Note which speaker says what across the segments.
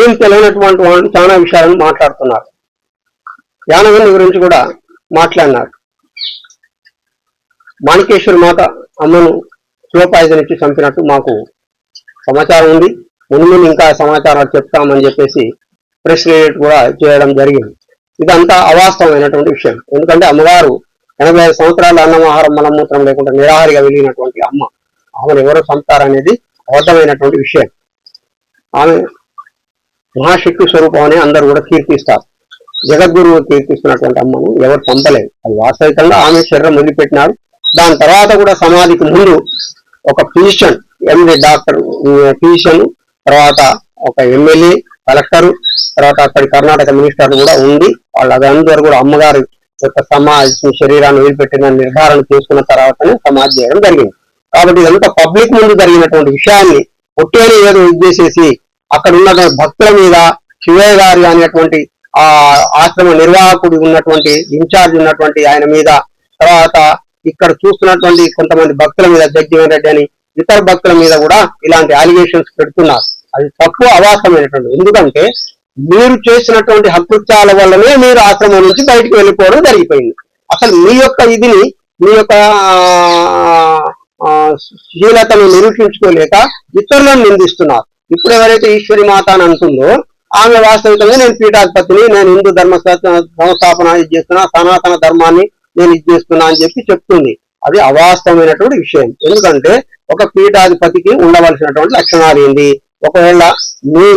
Speaker 1: ఏం తెలియనటువంటి వాళ్ళు చాలా విషయాలను మాట్లాడుతున్నారు. యానగండి గురించి కూడా మాట్లాడినారు. మాణికేశ్వరి మాత అమ్మను శివపాయుధనిచ్చి చంపినట్టు మాకు సమాచారం ఉంది. ముందు ముందు ఇంకా సమాచారాలు చెప్తామని చెప్పేసి ప్రెస్ రిలేట్ కూడా చేయడం జరిగింది. ఇదంతా అవాస్తవమైనటువంటి విషయం. ఎందుకంటే అమ్మగారు ఎనభై ఐదు సంవత్సరాల అన్నమాహారం మలమూత్రం లేకుండా నిరాహారిగా వెళ్ళినటువంటి అమ్మ ఆమెను ఎవరు చంపుతారనేది అబద్ధమైనటువంటి విషయం. ఆమె మహాశక్తి స్వరూపం అని అందరు కూడా కీర్తిస్తారు. జగద్గురువు కీర్తిస్తున్నటువంటి అమ్మను ఎవరు పంపలేదు. అది వాస్తవికంగా ఆమె శరీరం వదిలిపెట్టినాడు. దాని తర్వాత కూడా సమాధికి ముందు ఒక ఫిజిషియన్ ఎంఏ డాక్టర్ ఫిజిషియన్ తర్వాత ఒక ఎమ్మెల్యే కలెక్టర్ తర్వాత అక్కడి కర్ణాటక మినిస్టర్ కూడా ఉండి వాళ్ళందరూ కూడా అమ్మగారు యొక్క సమాధి శరీరాన్ని వదిలిపెట్టిన నిర్ధారణ చేసుకున్న తర్వాతనే సమాధి చేయడం జరిగింది. కాబట్టి ఇదంతా పబ్లిక్ ముందు జరిగినటువంటి విషయాన్ని ఒట్టేని ఏదో ఇచ్చేసేసి అక్కడ ఉన్న భక్తుల మీద శివయ్య గారి అనేటువంటి ఆ ఆశ్రమ నిర్వాహకుడు ఉన్నటువంటి ఇన్ఛార్జ్ ఉన్నటువంటి ఆయన మీద తర్వాత ఇక్కడ చూస్తున్నటువంటి కొంతమంది భక్తుల మీద జగ్జీవన్ రెడ్డి అని ఇతర భక్తుల మీద కూడా ఇలాంటి అలిగేషన్స్ పెడుతున్నారు. అది తక్కువ అవాస్తవమైనటువంటి ఎందుకంటే మీరు చేసినటువంటి హకృత్యాల వల్లనే మీరు ఆశ్రమం నుంచి బయటకు వెళ్ళిపోవడం జరిగిపోయింది. అసలు మీ యొక్క ఇదిని మీ యొక్క శీలతను నిరూపించుకోలేక ఇతరులను నిందిస్తున్నారు. ఇప్పుడు ఎవరైతే ఈశ్వరి మాత అని అంటుందో ఆమె వాస్తవికంగా నేను పీఠాధిపతిని నేను హిందూ ధర్మ సంస్థాపన ఇది చేస్తున్నా సనాతన ధర్మాన్ని నేను ఇది చేస్తున్నా అని చెప్పి చెప్తుంది. అది అవాస్తవమైనటువంటి విషయం. ఎందుకంటే ఒక పీఠాధిపతికి ఉండవలసినటువంటి లక్షణాలు ఏంది? ఒకవేళ మీ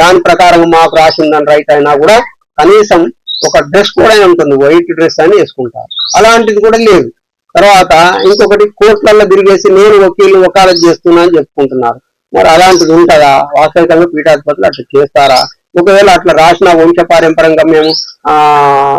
Speaker 1: దాని ప్రకారం మాకు రాసిందని రైట్ అయినా కూడా కనీసం ఒక డ్రెస్ కూడా ఉంటుంది వైట్ డ్రెస్ అని వేసుకుంటారు. అలాంటిది కూడా లేదు. తర్వాత ఇంకొకటి కోర్టులలో తిరిగేసి నేను వకీలు వకాలత్ చేస్తున్నా అని చెప్పుకుంటున్నారు. మరి అలాంటిది ఉంటుందా? వాస్తవికంగా పీఠాధిపతులు అట్లా చేస్తారా? ఒకవేళ అట్లా రాసిన వంశపారంపరంగా మేము ఆ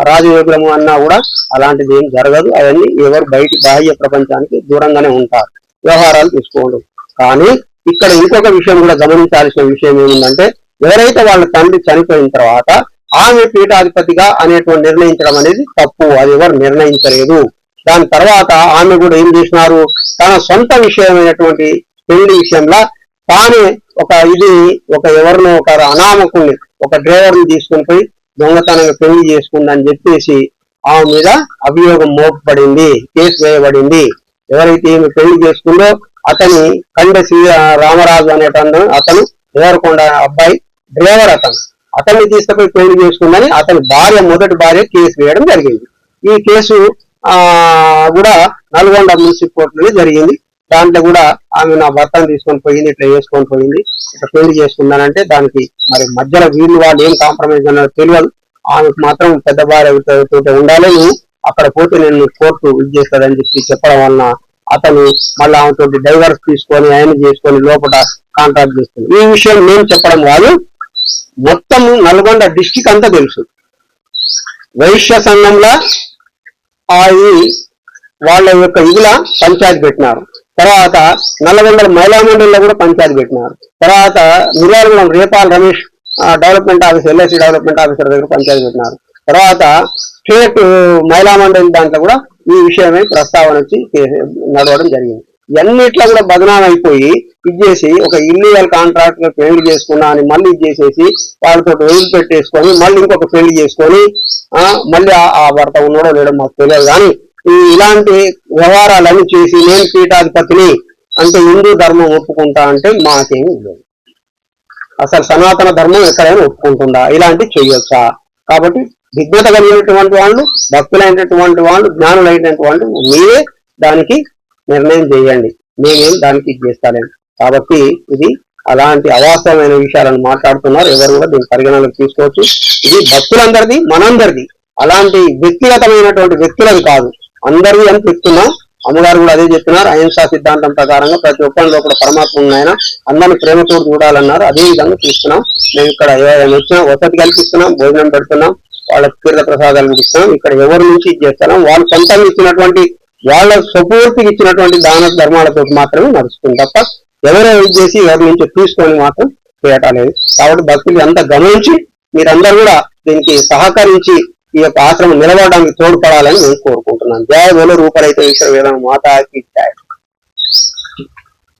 Speaker 1: రాజయోగులము అన్నా కూడా అలాంటిది ఏం జరగదు. అవన్నీ ఎవరు బయట బాహ్య ప్రపంచానికి దూరంగానే ఉంటారు. వ్యవహారాలు తీసుకోండు. కానీ ఇక్కడ ఇంకొక విషయం కూడా గమనించాల్సిన విషయం ఏముందంటే ఎవరైతే వాళ్ళ తండ్రి చనిపోయిన తర్వాత ఆమె పీఠాధిపతిగా అనేటువంటి నిర్ణయించడం అనేది తప్పు. అది ఎవరు నిర్ణయించలేదు. దాని తర్వాత ఆమె కూడా ఏం చేసినారు? తన సొంత విషయమైనటువంటి పెళ్ళి విషయంలో తానే ఒక ఇది ఒక ఎవరినో ఒక అనామకుని ఒక డ్రైవర్ని తీసుకుని పోయి దొంగతనంగా పెళ్ళి చేసుకుందని చెప్పేసి ఆమె మీద అభియోగం మోపబడింది కేసు వేయబడింది. ఎవరైతే ఈమె పెళ్ళి చేసుకుందో అతని కండ శ్రీ రామరాజు అనేటను అతను దేవరకొండ అబ్బాయి డ్రైవర్ అతను. అతన్ని తీసుకుపోయి పెళ్ళి చేసుకుందని అతని భార్య మొదటి భార్య కేసు వేయడం జరిగింది. ఈ కేసు ఆ కూడా నల్గొండ మున్సిపల్ కోర్టులో జరిగింది. దాంట్లో కూడా ఆమె నా భర్తను తీసుకొని పోయింది ఇట్లా చేసుకొని పోయింది. ఇట్లా పెళ్ళి చేసుకున్నానంటే దానికి మరి మధ్యలో వీళ్ళు వాళ్ళు ఏం కాంప్రమైజ్ అన్నది తెలియదు. ఆమెకు మాత్రం పెద్ద భార్య ఉండాలి. నువ్వు అక్కడ పోతే నేను కోర్టు ఇది చేస్తాడని చెప్పి చెప్పడం వలన అతను మళ్ళీ ఆమెతో డైవర్స్ తీసుకొని ఆయన చేసుకొని లోపల కాంట్రాక్ట్ చేస్తుంది ఈ విషయం నేను చెప్పడం కాదు. మొత్తం నల్గొండ డిస్టిక్ అంతా తెలుసు. వైశ్య సంఘంలో ఆ వాళ్ళ యొక్క ఇదిలా పంచాయతీ పెట్టినారు. తర్వాత నల్లగొండల మహిళా మండలిలో కూడా పంచాయతీ పెట్టినారు. తర్వాత Miryalagudem Repala Ramesh development officer LIC development officer దగ్గర పంచాయతీ పెట్టినారు. తర్వాత స్టేట్ మహిళా మండలి దాంట్లో కూడా ఈ విషయమై ప్రస్తావన వచ్చి నడవడం జరిగింది. ఇవన్నిట్లో కూడా బదనాం అయిపోయి ఇది చేసి ఒక ఇల్లీగల్ కాంట్రాక్ట్ పెళ్ళి చేసుకున్నా అని మళ్ళీ ఇది చేసేసి వాళ్ళతో వెయిల్ పెట్టేసుకొని మళ్ళీ ఇంకొక పెళ్ళి చేసుకొని మళ్ళీ ఆ- భర్త ఉన్నాడో లేడో మాకు తెలియదు కానీ ఇలాంటి వ్యవహారాలన్నీ చేసి నేను పీఠాధిపతిని అంటే హిందూ ధర్మం ఒప్పుకుంటా అంటే మాకేమీ లేదు. అసలు సనాతన ధర్మం ఎక్కడైనా ఒప్పుకుంటుందా? ఇలాంటి చేయొచ్చా? కాబట్టి విజ్ఞత కలిగినటువంటి వాళ్ళు భక్తులైనటువంటి వాళ్ళు జ్ఞానులైనటువంటి వాళ్ళు మీరే దానికి నిర్ణయం చేయండి. మేమేం దానికి ఇది చేస్తాలేం. కాబట్టి ఇది అలాంటి అవాస్తవమైన విషయాలను మాట్లాడుతున్నారు. ఎవరు కూడా దీన్ని పరిగణలోకి తీసుకోవచ్చు. ఇది భక్తులందరిది మనందరిది. అలాంటి వ్యక్తిగతమైనటువంటి వ్యక్తులది కాదు. అందరూ అని చెప్తున్నా. అమ్మగారు కూడా అదే చెప్తున్నారు అహింసా సిద్ధాంతం ప్రకారంగా ప్రతి ఒక్కరిలో కూడా పరమాత్మ ఉన్నాయన. అందరిని ప్రేమతో చూడాలన్నారు. అదే విధంగా చూస్తున్నాం. మేము ఇక్కడ ఎవరైనా వచ్చినా వసతి కల్పిస్తున్నాం. భోజనం పెడుతున్నాం. వాళ్ళకి తీర్థ ప్రసాదాలు ఇస్తున్నాం ఇక్కడ ఎవరి నుంచి చేస్తున్నాం? వాళ్ళు సొంతంగా ఇచ్చినటువంటి వాళ్ళ స్వపూర్తికి ఇచ్చినటువంటి దాన ధర్మాలతో మాత్రమే నడుస్తుంది తప్ప ఎవరో ఇది చేసి ఎవరి నుంచి తీసుకొని మాత్రం చేయటం లేదు. కాబట్టి భక్తులు అంతా గమనించి మీరందరూ కూడా దీనికి సహకరించి ఈ యొక్క ఆశ్రమం నిలబడడానికి తోడ్పడాలని నేను కోరుకుంటున్నాను. జయ బోలు రూపరైతే ఈశ్వర వేదన మాతాకి